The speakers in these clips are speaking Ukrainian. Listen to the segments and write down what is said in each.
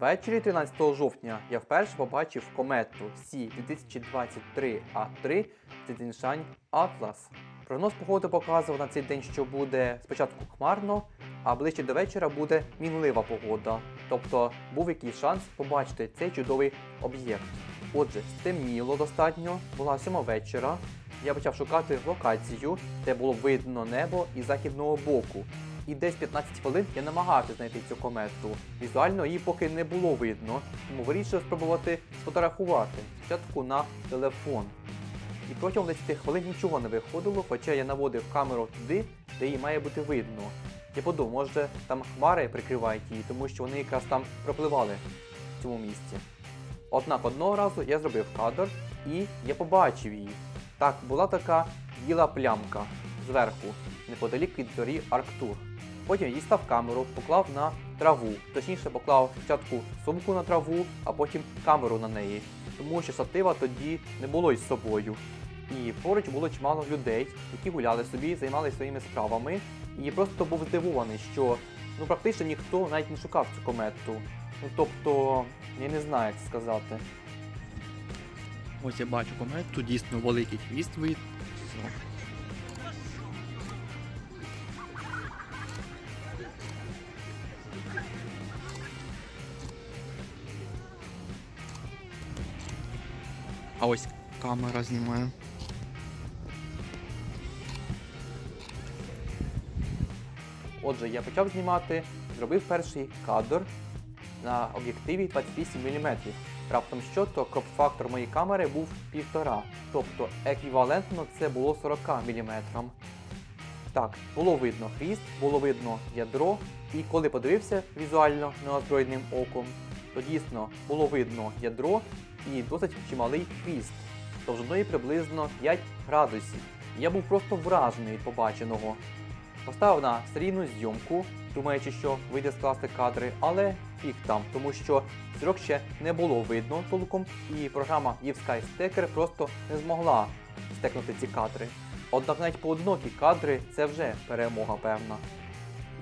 Ввечері 13 жовтня я вперше побачив комету Сі 2023 А3 Цзіншань Атлас. Прогноз погоди показував на цей день, що буде спочатку хмарно, а ближче до вечора буде мінлива погода. Тобто був якийсь шанс побачити цей чудовий об'єкт. Отже, стемніло достатньо, була сьома вечора. Я почав шукати локацію, де було видно небо із західного боку. І десь 15 хвилин я намагався знайти цю комету. Візуально її поки не було видно, тому вирішив спробувати сфотографувати спочатку на телефон. І протягом 10 хвилин нічого не виходило, хоча я наводив камеру туди, де її має бути видно. Я подумав, може там хмари прикривають її, тому що вони якраз там пропливали в цьому місці. Однак одного разу я зробив кадр і я побачив її. Так, була така біла плямка зверху, неподалік від зорі Арктур. Потім дістав камеру, поклав на траву. Точніше поклав спочатку сумку на траву, а потім камеру на неї. Тому що сатива тоді не було із собою. І поруч було чимало людей, які гуляли собі, займалися своїми справами. І просто був здивований, що ну практично ніхто навіть не шукав цю комету. Ну тобто, я не знаю, як сказати. Ось я бачу комету, дійсно великий хвіст вид. А ось камера знімає. Отже, я почав знімати, зробив перший кадр на об'єктиві 28 мм. Раптом що, то кроп-фактор моєї камери був 1,5, тобто еквівалентно це було 40 мм. Так, було видно хвіст, було видно ядро, і коли подивився візуально неозброєним оком, то дійсно було видно ядро і досить чималий хвіст, довжиною приблизно 5 градусів. Я був просто вражений побаченого. Поставив на серійну зйомку, думаючи, що вийде скласти кадри, але фіг там, тому що зірок ще не було видно толком, і програма Sky Stacker просто не змогла стекнути ці кадри. Однак навіть поодинокі кадри це вже перемога певна.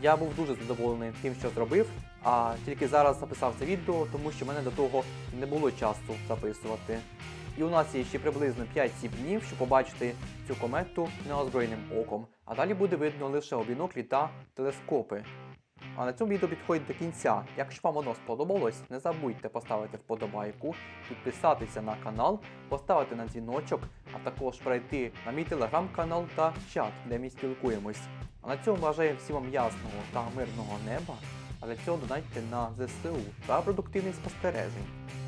Я був дуже задоволений тим, що зробив, а тільки зараз записав це відео, тому що в мене до того не було часу записувати. І у нас є ще приблизно 5-7 днів, щоб побачити цю комету неозброєним оком. А далі буде видно лише обінок літа телескопи. А на цьому відео підходить до кінця. Якщо вам воно сподобалось, не забудьте поставити вподобайку, підписатися на канал, поставити на дзвіночок, а також перейти на мій телеграм-канал та чат, де ми спілкуємось. А на цьому бажаю всім вам ясного та мирного неба, а для цього донайте на ЗСУ та продуктивних спостережень.